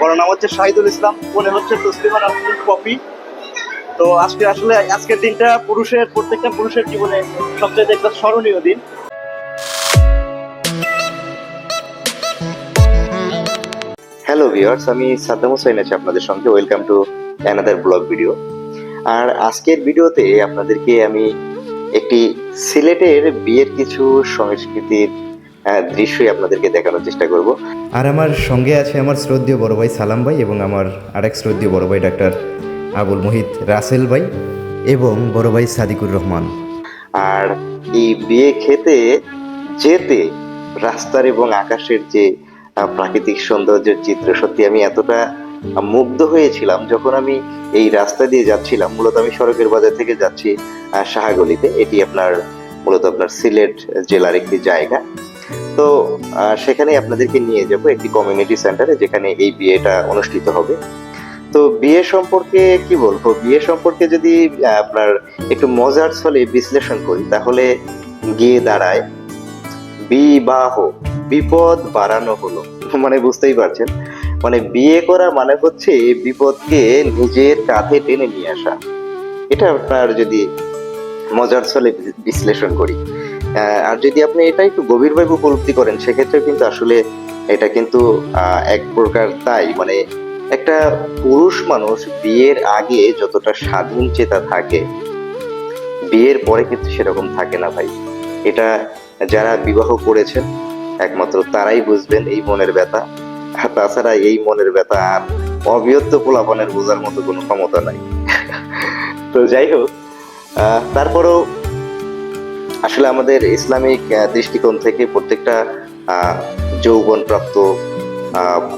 বড় নাম হচ্ছে শাহিদুল ইসলাম মনে হচ্ছে তসলিমা নাসরিন কপি তো আজকে আসলে আজকের দিনটা পুরুষের, প্রত্যেকটা পুরুষের জীবনে সবচেয়ে একটা স্মরণীয় দিন। হ্যালো ভিউয়ার্স আমি সাদ্দাম হোসেন আছি আপনাদের সঙ্গে। Welcome to another blog video আর আজকের ভিডিওতে আপনাদেরকে আমি একটি সিলেটের বিয়ের কিছু সংস্কৃতির দৃশ্যই আপনাদেরকে দেখানোর চেষ্টা করব। আর আমার সঙ্গে আছে আমার শ্রদ্ধেয় বড় ভাই সালাম ভাই এবং আমার আরেক শ্রদ্ধেয় বড় ভাই ডাক্তার আবুল মোহিত রাসেল ভাই এবং বড় ভাই সাদিকুর রহমান। আর এই বিয়ে খেতে যেতে রাস্তার এবং আকাশের যে প্রাকৃতিক সৌন্দর্যের চিত্র সত্যি আমি এতটা মুগ্ধ হয়েছিলাম যখন আমি এই রাস্তা দিয়ে যাচ্ছিলাম। মূলত আমি সড়কের বাজার থেকে যাচ্ছি শাহাগলিতে। এটি আপনার মূলত আপনার সিলেট জেলার একটি জায়গা। তো সেখানে আপনাদেরকে নিয়ে যাব একটি কমিউনিটি সেন্টারে যেখানে এই বিয়েটা অনুষ্ঠিত হবে। তো বিয়ে সম্পর্কে কি বলব? বিয়ে সম্পর্কে যদি আপনার একটু মজার ছলে বিশ্লেষণ করি, তাহলে গিয়ে দাঁড়ায়, বিবাহ, বিপদ বাড়ানো হলো। মানে বুঝতেই পারছেন? মানে বিয়ে করা মানে হচ্ছে বিপদকে নিজের কাঁধে টেনে নিয়ে আসা। এটা আপনার যদি মজার ছলে বিশ্লেষণ করি। আর যদি আপনি এটা একটু গভীরভাবে উপলব্ধি করেন সেক্ষেত্রে কিন্তু আসলে এটা কিন্তু এক প্রকার তাই। মানে একটা পুরুষ মানুষ বিয়ের আগে যতটা স্বাধীন চেতা থাকে, বিয়ের পরে কিন্তু সেরকম থাকে না ভাই। এটা যারা বিবাহ করেছেন, একমাত্র তারাই বুঝবেন এই মনের ব্যথা। তাছাড়া এই মনের ব্যথা আর অবিয়ত্ত পোলাপনের বোঝার মতো কোনো ক্ষমতা নাই। তো যাই হোক তারপরেও আসলে আমাদের ইসলামিক দৃষ্টিকোণ থেকে প্রত্যেকটা যৌবনপ্রাপ্ত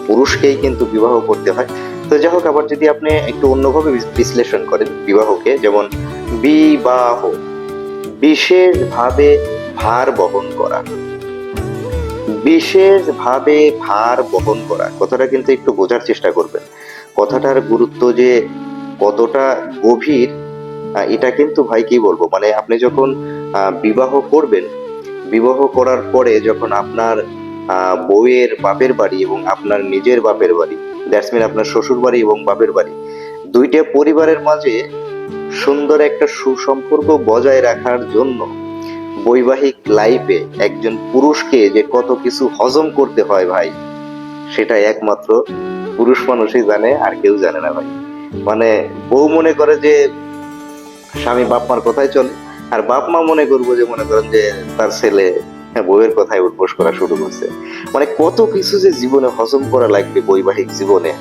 পুরুষকেই কিন্তু বিবাহ করতে হয়। তো যাই হোক, আবার যদি আপনি একটু অন্যভাবে বিশ্লেষণ করেন বিবাহকে, যেমন বিবাহ, বিশেষভাবে ভার বহন করা। বিশেষভাবে ভার বহন করা, কথাটা কিন্তু একটু বোঝার চেষ্টা করবেন। কথাটার গুরুত্ব যে কতটা গভীর এটা কিন্তু ভাই কি বলব? মানে আপনি যখন বিবাহ করবেন। বিবাহ করার পরে যখন আপনার বউয়ের বাপের বাড়ি এবং আপনার নিজের বাপের বাড়ি, দ্যাটস মিন আপনার শ্বশুর বাড়ি এবং বাপের বাড়ি, দুইটা পরিবারের মাঝে সুন্দর একটা সুসম্পর্ক বজায় রাখার জন্য বৈবাহিক লাইফে একজন পুরুষকে যে কত কিছু হজম করতে হয় ভাই, সেটা একমাত্র পুরুষ মানুষই জানে আর কেউ জানে না ভাই। মানে বউ মনে করে যে স্বামী বাপ মার কথাই চলে। আর বাপ মা মনে করব যে মনে করেন যে তার ছেলে হ্যাঁ, বউয়ের কথায় উঠবোস করা শুরু করছে। মানে কত কিছু যে জীবনে হজম করা লাগবে বৈবাহিক জীবনে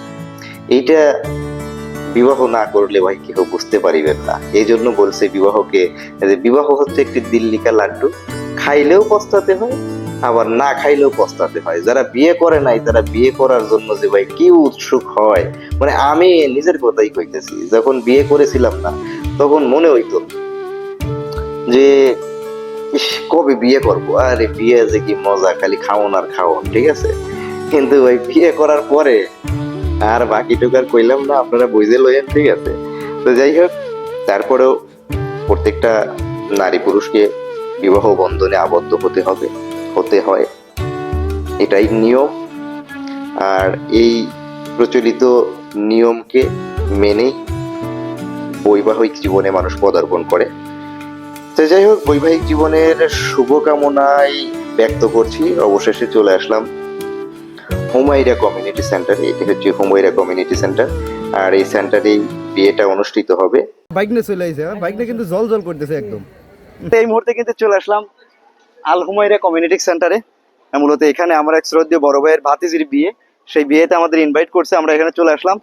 এইটা বিবাহ না করলে ভাই কেউ বুঝতে পারিবেন না। এই জন্য বলছে বিবাহকে যে বিবাহ হচ্ছে একটি দিল্লিকা লাড্ডু খাইলেও পস্তাতে হয় আবার না খাইলেও পস্তাতে হয়। যারা বিয়ে করে নাই তারা বিয়ে করার জন্য যে ভাই কি উৎসুক হয় মানে আমি নিজের কথাই কইতেছি যখন বিয়ে করেছিলাম না তখন মনে হইতো যে ইস, কবে বিয়ে করব? আরে বিয়ে যে কি মজা খালি খাওন আর খাওন ঠিক আছে? কিন্তু ওই বিয়ে করার পরে আর বাকিটুকু আর কইলাম না আপনারা বুঝে লইয়েন ঠিক আছে? তো যাই হোক তারপরেও প্রত্যেকটা নারী পুরুষকে বিবাহ বন্ধনে আবদ্ধ হতে হবে হতে হয়। এটাই নিয়ম। আর এই প্রচলিত নিয়মকে মেনেই বৈবাহিক জীবনে মানুষ পদার্পণ করে। তো যাই হোক বৈবাহিক জীবনের শুভকামনায় ব্যক্ত করছি। অবশেষে চলে আসলাম হুমাইরা কমিউনিটি সেন্টার এটি হচ্ছে হুমাইরা কমিউনিটি সেন্টার। আর এই সেন্টারেই বিয়েটা অনুষ্ঠিত হবে। বাইক নিয়ে চলে আইছে হ্যাঁ? বাইক নিয়ে কিন্তু জল জল করতেছে একদম। এই মুহূর্তে কিন্তু চলে আসলাম আল হুমাইরা কমিউনিটি সেন্টারে। মূলত এখানে আমার এক শ্রদ্ধেয় বড় ভাইয়ের ভাতিজির বিয়ে। সেই বিয়েতে আমাদের ইনভাইট করছে আমরা এখানে চলে আসলাম।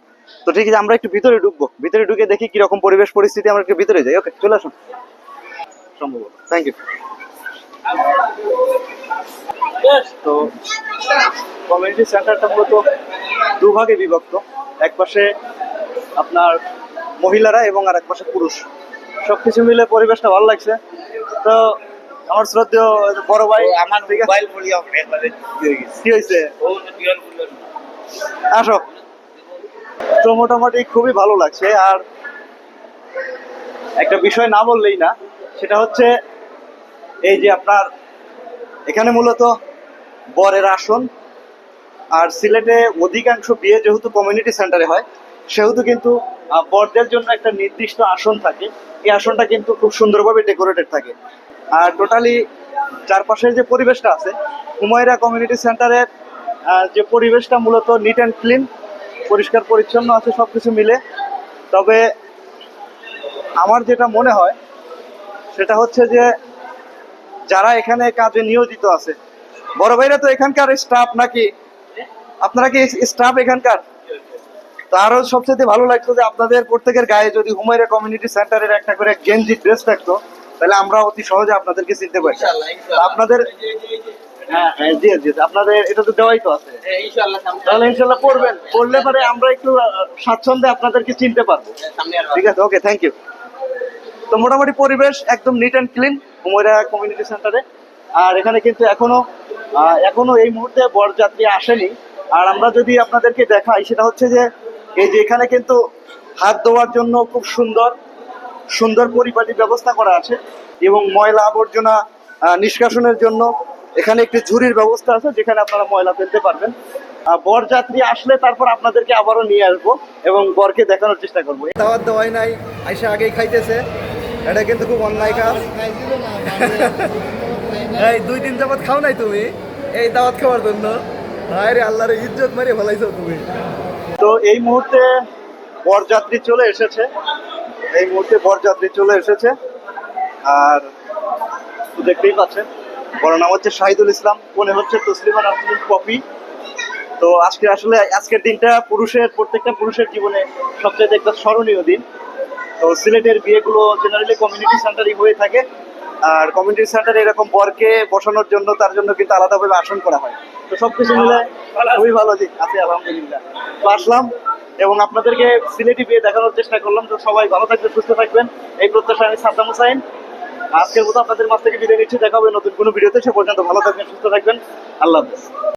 তো ঠিক আছে আমরা একটু ভিতরে ঢুকবো। ভিতরে ঢুকে দেখি কীরকম পরিবেশ পরিস্থিতি আমরা একটু ভিতরে যাই। ওকে চলে আসুন। সম্ভবত থ্যাংক ইউ তো কমিউনিটি সেন্টারটা মূলত দুভাগে বিভক্ত। এক পাশে আপনার মহিলারা এবং আর এক পাশে পুরুষ। সবকিছু মিলে পরিবেশটা ভালো লাগছে। তো আমার শ্রদ্ধেয় বড় ভাই আমার ঠিক আছে? কি হয়েছে? আসো। তো মোটামুটি খুবই ভালো লাগছে। আর একটা বিষয় না বললেই না সেটা হচ্ছে এই যে আপনার এখানে মূলত বরের আসন আর সিলেটে অধিকাংশ বিয়ে যেহেতু কমিউনিটি সেন্টারে হয়, সেহেতু কিন্তু বরদের জন্য একটা নির্দিষ্ট আসন থাকে। এই আসনটা কিন্তু খুব সুন্দরভাবে ডেকোরেটেড থাকে। আর টোটালি চারপাশের যে পরিবেশটা আছে, হুমায়রা কমিউনিটি সেন্টারের যে পরিবেশটা মূলত নিট অ্যান্ড ক্লিন পরিষ্কার পরিচ্ছন্ন আছে সব কিছু মিলে। তবে আমার যেটা মনে হয় সেটা হচ্ছে যে যারা এখানে কাজে নিয়োজিত আছে। বড় ভাইরা তো এখানকার স্টাফ নাকি? আপনারা কি স্টাফ এখানকার? তো আরও সবচেয়ে ভালো লাগতো যে আপনাদের প্রত্যেকের গায়ে যদি হুমায়রা কমিউনিটি সেন্টারের একটা করে গেঞ্জি ড্রেস থাকতো তাহলে আমরা অতি সহজে আপনাদেরকে চিনতে পারি আপনাদের হ্যাঁ হ্যাঁ জি জি আপনাদের এটা তো দেওয়াই তো আছে। তাহলে ইনশাল্লাহ পড়বেন পড়লে পরে আমরা একটু স্বাচ্ছন্দ্যে আপনাদেরকে চিনতে পারব। ঠিক আছে ওকে থ্যাংক ইউ তো মোটামুটি পরিবেশ একদম neat and clean Humayra community সেন্টারে আর এখানে কিন্তু এখনও এখনও এই মুহূর্তে বরযাত্রী আসেনি। আর আমরা যদি আপনাদেরকে দেখাই, সেটা হচ্ছে যে এই যে এখানে কিন্তু হাত ধোয়ার জন্য খুব সুন্দর সুন্দর পরিপাটি ব্যবস্থা করা আছে এবং ময়লা আবর্জনা নিষ্কাশনের জন্য এখানে একটি ঝুড়ির ব্যবস্থা আছে, যেখানে আপনারা ময়লা ফেলতে পারবেন। বরযাত্রী আসলে তারপর আপনাদেরকে আবারও নিয়ে আসব এবং বরকে দেখানোর চেষ্টা করব। দাওয়াত দেওয়াই নাই, আইসা আগেই খাইতেছে। এটা কিন্তু খুব অন্যায় কাজ। এই দুই দিন যাবত খাও নাই তুমি? এই দাওয়াত খাওয়ার জন্য। হায় রে আল্লাহর ইজ্জত মারিয়ে ফেলাইছো তুমি। তো এই মুহূর্তে বরযাত্রী চলে এসেছে। এই মুহূর্তে বরযাত্রী চলে এসেছে। আর তো দেখতেই পাচ্ছেন বড় নাম হচ্ছে শাহিদুল ইসলাম মনে হচ্ছে তসলিমা নাসরিন কপি তো আজকে আসলে আজকের দিনটা পুরুষের প্রত্যেকটা পুরুষের জীবনে সবচেয়ে একটা স্মরণীয় দিন। তো সিলেটের বিয়েগুলো জেনারেলি কমিউনিটি সেন্টারই হয়ে থাকে। আর কমিউনিটি সেন্টারে এরকম বরকে বসানোর জন্য তার জন্য কিন্তু আলাদাভাবে আসন করা হয়। তো সবকিছু মিলে খুবই ভালো জি, আছি আলহামদুলিল্লাহ। তো আসলাম এবং আপনাদেরকে সিলেটি বিয়ে দেখানোর চেষ্টা করলাম। তো সবাই ভালো থাকবেন, সুস্থ থাকবেন। এই প্রত্যাশা আমি সাদ্দাম হুসাইন আজকের মতো আপনাদের মাছ থেকে বিদায় নিচ্ছি। দেখা হবে নতুন কোনো ভিডিওতে। সে পর্যন্ত ভালো থাকবেন, সুস্থ থাকবেন। আল্লাহ হাফেজ।